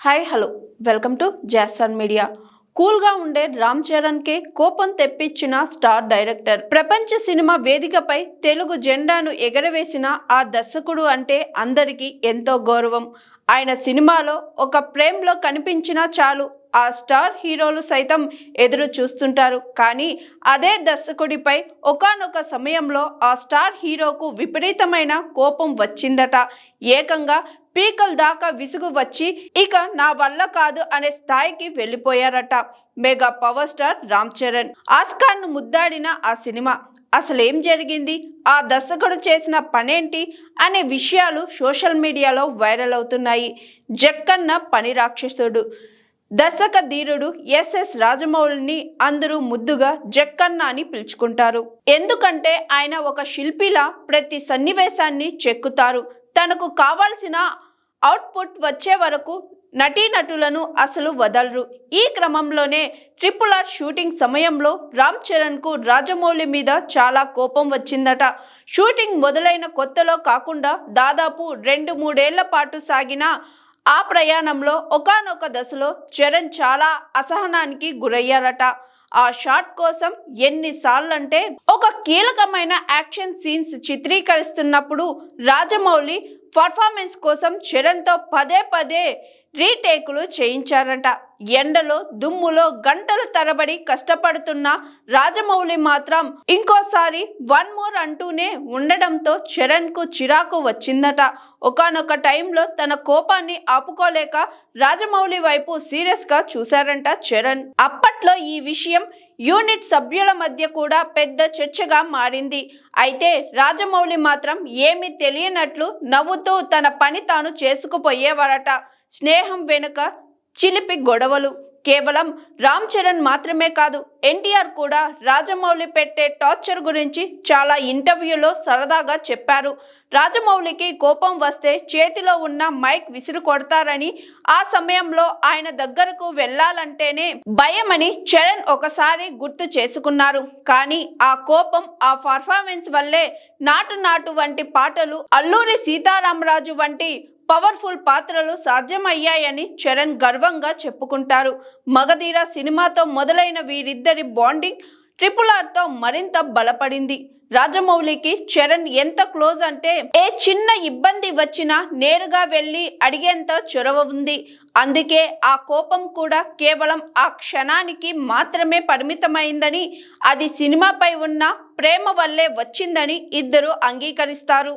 Hi hello welcome to Jason media కూల్గా ఉండే రామ్ చరణ్కే కోపం తెప్పించిన స్టార్ డైరెక్టర్. ప్రపంచ సినిమా వేదికపై తెలుగు జెండాను ఎగరవేసిన ఆ దర్శకుడు అంటే అందరికీ ఎంతో గౌరవం. ఆయన సినిమాలో ఒక ప్రేమ్లో కనిపించినా చాలు ఆ స్టార్ హీరోలు సైతం ఎదురు చూస్తుంటారు. కానీ అదే దర్శకుడిపై ఒకానొక సమయంలో ఆ స్టార్ హీరోకు విపరీతమైన కోపం వచ్చిందట. ఏకంగా పీకల దాకా విసుగు వచ్చి ఇక నా వల్ల కాదు అనే స్థాయికి వెళ్ళిపోయారట mega power star Ram Charan. ఆస్కార్ను ముద్దాడిన ఆ సినిమా అసలు ఏం జరిగింది? ఆ దర్శకుడు చేసిన పనేంటి? అనే విషయాలు సోషల్ మీడియాలో వైరల్ అవుతున్నాయి. జక్కన్న పని రాక్షసుడు. దర్శక ధీరుడు ఎస్ఎస్ రాజమౌళిని అందరూ ముద్దుగా జక్కన్న అని పిలుచుకుంటారు. ఎందుకంటే ఆయన ఒక శిల్పిలా ప్రతి సన్నివేశాన్ని చెక్కుతారు. తనకు కావాల్సిన అవుట్పుట్ వచ్చే వరకు నటీనటులను అసలు వదలరు. ఈ క్రమంలోనే ట్రిపుల్ ఆర్ షూటింగ్ సమయంలో రామ్ చరణ్కు రాజమౌళి మీద చాలా కోపం వచ్చిందట. షూటింగ్ మొదలైన కొత్తలో కాకుండా దాదాపు రెండు మూడేళ్ళ పాటు సాగిన ఆ ప్రయాణంలో ఒకానొక దశలో చరణ్ చాలా అసహనానికి గురయ్యారట. ఆ షాట్ కోసం ఎన్నిసార్లంటే ఒక కీలకమైన యాక్షన్ సీన్స్ చిత్రీకరిస్తున్నప్పుడు రాజమౌళి పర్ఫార్మెన్స్ కోసం చరణ్తో పదే పదే రీటేకులు చేయించారంట. ఎండలో దుమ్ములో గంటలు తరబడి కష్టపడుతున్న రాజమౌళి మాత్రం ఇంకోసారి వన్ మోర్ అంటూనే ఉండడంతో చరణ్కు చిరాకు వచ్చిందట. ఒకనొక టైంలో తన కోపాన్ని ఆపుకోలేక రాజమౌళి వైపు సీరియస్గా చూశారంట చరణ్. అప్పట్లో ఈ విషయం యూనిట్ సభ్యుల మధ్య కూడా పెద్ద చర్చగా మారింది. అయితే రాజమౌళి మాత్రం ఏమీ తెలియనట్లు నవ్వుతూ తన పని తాను చేసుకుపోయేవారట. స్నేహం వెనుక చిలిపి గొడవలు. కేవలం రామ్ చరణ్ మాత్రమే కాదు ఎన్టీఆర్ కూడా రాజమౌళి పెట్టే టార్చర్ గురించి చాలా ఇంటర్వ్యూలో సరదాగా చెప్పారు. రాజమౌళికి కోపం వస్తే చేతిలో ఉన్న మైక్ విసిరు కొడతారని ఆ సమయంలో ఆయన దగ్గరకు వెళ్ళాలంటేనే భయమని చరణ్ ఒకసారి గుర్తు చేసుకున్నారు. కానీ ఆ కోపం ఆ పర్ఫార్మెన్స్ వల్లే నాటు నాటు వంటి పాటలు అల్లూరి సీతారామరాజు వంటి పవర్ఫుల్ పాత్రలు సాధ్యమయ్యాయని చరణ్ గర్వంగా చెప్పుకుంటారు. మగధీర సినిమాతో మొదలైన వీరిద్దరు వీరిద్దరి బాండింగ్ ట్రిపుల్ ఆర్తో మరింత బలపడింది. రాజమౌళికి చరణ్ ఎంత క్లోజ్ అంటే ఏ చిన్న ఇబ్బంది వచ్చినా నేరుగా వెళ్ళి అడిగేంత చొరవ ఉంది. అందుకే ఆ కోపం కూడా కేవలం ఆ క్షణానికి మాత్రమే పరిమితమైందని అది సినిమాపై ఉన్న ప్రేమ వల్లే వచ్చిందని ఇద్దరు అంగీకరిస్తారు.